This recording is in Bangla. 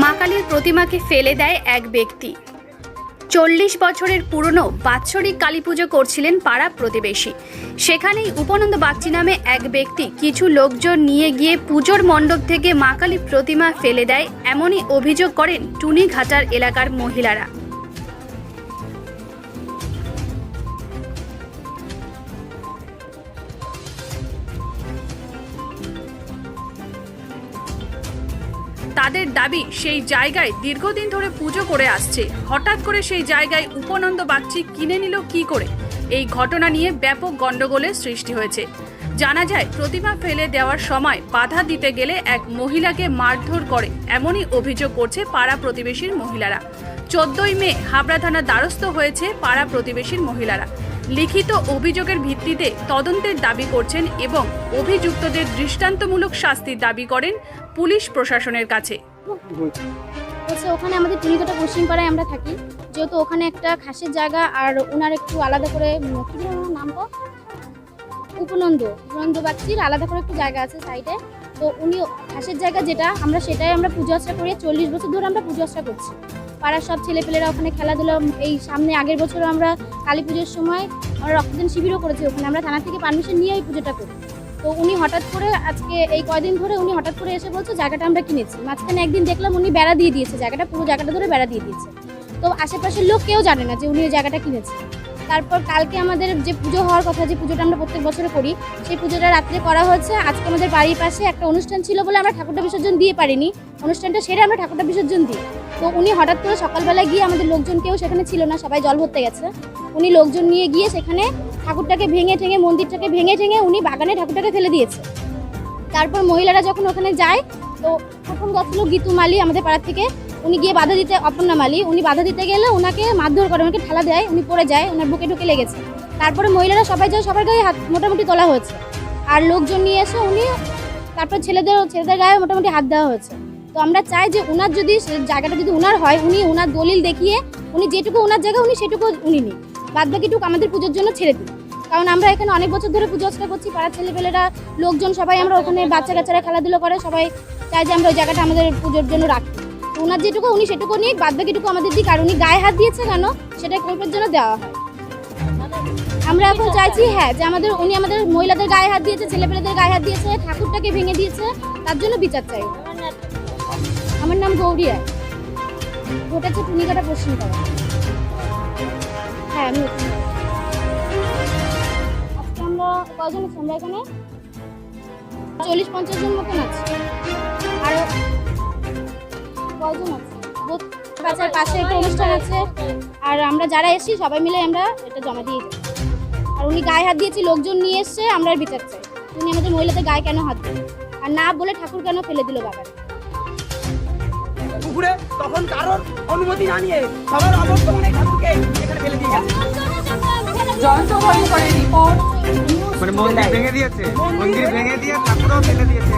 মা কালীর প্রতিমাকে ফেলে দেয় এক ব্যক্তি। চল্লিশ বছরের পুরনো বাৎসরিক কালী পুজো করছিলেন পাড়া প্রতিবেশী। সেখানেই উপনন্দ বাগচি নামে এক ব্যক্তি কিছু লোকজন নিয়ে গিয়ে পুজোর মণ্ডপ থেকে মা কালী প্রতিমা ফেলে দেয়, এমনই অভিযোগ করেন টুনিঘাটার এলাকার মহিলারা। তাদের দাবি সেই জায়গায় দীর্ঘদিন ধরে পুজো করে আসছে। হঠাৎ করে সেই জায়গায় উপনন্দ বাগচি কিনে নিল কি করে? এই ঘটনা নিয়ে ব্যাপক গণ্ডগোলের সৃষ্টি হয়েছে। জানা যায়, প্রতিমা ফেলে দেওয়ার সময় বাধা দিতে গেলে এক মহিলাকে মারধর করে, এমনই অভিযোগ করছে পাড়া প্রতিবেশীর মহিলারা। চোদ্দই মে হাবড়া থানার দ্বারস্থ হয়েছে পাড়া প্রতিবেশীর মহিলারা। লিখিত অভিযোগের ভিত্তিতে তদন্তের দাবি করছেন এবং অভিযুক্তদের দৃষ্টান্তমূলক শাস্তির দাবি করেন পুলিশ প্রশাসনের কাছে। হচ্ছে ওখানে আমাদের টুনিকাটা পশ্চিম পাড়ায় আমরা থাকি। যেহেতু ওখানে একটা খাসের জায়গা আর ওনার একটু আলাদা করে নামটা? উপনন্দ। উপনন্দ বাগচির আলাদা করে একটু জায়গা আছে সাইডে তো উনি খাসের জায়গা যেটা, আমরা সেটাই আমরা পুজো আশ্রা করি চল্লিশ বছর ধরে আমরা পুজো আশ্রা করছি। পাড়ার সব ছেলেপেলেরা ওখানে খেলাধুলা, এই সামনে আগের বছর আমরা কালী পুজোর সময় আমরা রক্তদান শিবিরও করেছি ওখানে। আমরা থানা থেকে পারমিশন নিয়ে এই পুজোটা করি। তো উনি হঠাৎ করে আজকে, এই কয়দিন ধরে উনি হঠাৎ করে এসে বলছে, জায়গাটা আমরা কিনেছি। মাঝখানে একদিন দেখলাম উনি বেড়া দিয়ে দিয়েছে জায়গাটা, পুরো জায়গাটা ধরে বেড়া দিয়ে দিয়েছে। তো আশেপাশের লোক কেউ জানে না যে উনি ওই জায়গাটা কিনেছে। তারপর কালকে আমাদের যে পুজো হওয়ার কথা, যে পুজোটা আমরা প্রত্যেক বছরে করি, সেই পুজোটা রাত্রে করা হয়েছে। আজকে আমাদের বাড়ির পাশে একটা অনুষ্ঠান ছিল বলে আমরা ঠাকুরটা বিসর্জন দিয়ে পারিনি। অনুষ্ঠানটা সেরে আমরা ঠাকুরটা বিসর্জন দিই। তো উনি হঠাৎ করে সকালবেলা গিয়ে আমাদের লোকজন কেউ সেখানে ছিল না, সবাই জল ভরতে গেছে। উনি লোকজন নিয়ে গিয়ে সেখানে ঠাকুরটাকে ভেঙে ঠেঙে, মন্দিরটাকে ভেঙে ঠেঙে উনি বাগানে ঠাকুরটাকে ফেলে দিয়েছে। তারপর মহিলারা যখন ওখানে যায়, তো প্রথম গেছিল গীতু মালি আমাদের পাড়ার থেকে উনি গিয়ে বাধা দিতে, অপর্ণা মালি, উনি বাধা দিতে গেলে ওনাকে মারধর করে ওনাকে ঠেলা দেয়, উনি পড়ে যায় ওনার বুকে ঢুকে লেগেছে। তারপরে মহিলারা সবাই যায়, সবার গায়ে হাত মোটামুটি তোলা হয়েছে। আর লোকজন নিয়ে এসে উনি তারপর ছেলেদের ছেলেদের গায়ে মোটামুটি হাত দেওয়া হয়েছে। তো আমরা চাই যে উনার যদি জায়গাটা যদি উনার হয়, উনি উনার দলিল দেখিয়ে উনি যেটুকু ওনার জায়গা, উনি সেটুকু উনি নিন বাদ বাকিটুকু আমাদের পুজোর জন্য ছেড়ে দিন কারণ আমরা এখানে অনেক বছর ধরে পুজো অর্চনা করছি, পাড়ার ছেলেপেলেরা, লোকজন সবাই আমরা ওখানে বাচ্চা কাচ্চারা খেলাধুলো করে, সবাই চাই যে আমরা ওই জায়গাটা আমাদের পুজোর জন্য রাখি। ওনার যেটুকু, উনি সেটুকু নিই বাদ বাকিটুকু আমাদের দিক, আর উনি গায়ে হাত দিয়েছে কেন, সেটা কৈফের জন্য দেওয়া হয়। আমরা এখন চাইছি হ্যাঁ যে আমাদের, উনি আমাদের মহিলাদের গায়ে হাত দিয়েছে, ছেলেপেলেদের গায়ে হাত দিয়েছে, ঠাকুরটাকে ভেঙে দিয়েছে, তার জন্য বিচার চাই। আমার নাম গৌরী রায়। ঘটেছে টুনিকাটা পশ্চিম পাড়া হ্যাঁ আমি আমরা কজন আমরা এখানে চল্লিশ, পঞ্চাশ জন মতন আছি। আর কয়জন আছে? বাচ্চার পাশে একটা অনুষ্ঠান আছে। আর আমরা যারা এসেছি সবাই মিলে আমরা এটা জমা দিয়ে যাই আর উনি গায়ে হাত দিয়েছি লোকজন নিয়ে এসছে আমরা বিচার চাই। উনি আমাদের মহিলাদের গায়ে কেন হাত দিল আর না বলে ঠাকুর কেন ফেলে দিল বাগানে? পুকুরে তখন কারোর অনুমতি না নিয়ে সবার অবর্তমানে ঠাকুরকে এখানে ফেলে দিয়ে গেছে। জয়ন্ত কর্মকারের রিপোর্ট মানে মন্দির ভেঙে দিয়েছে। মন্দির ভেঙে দিয়ে ঠাকুরও ফেলে দিয়েছে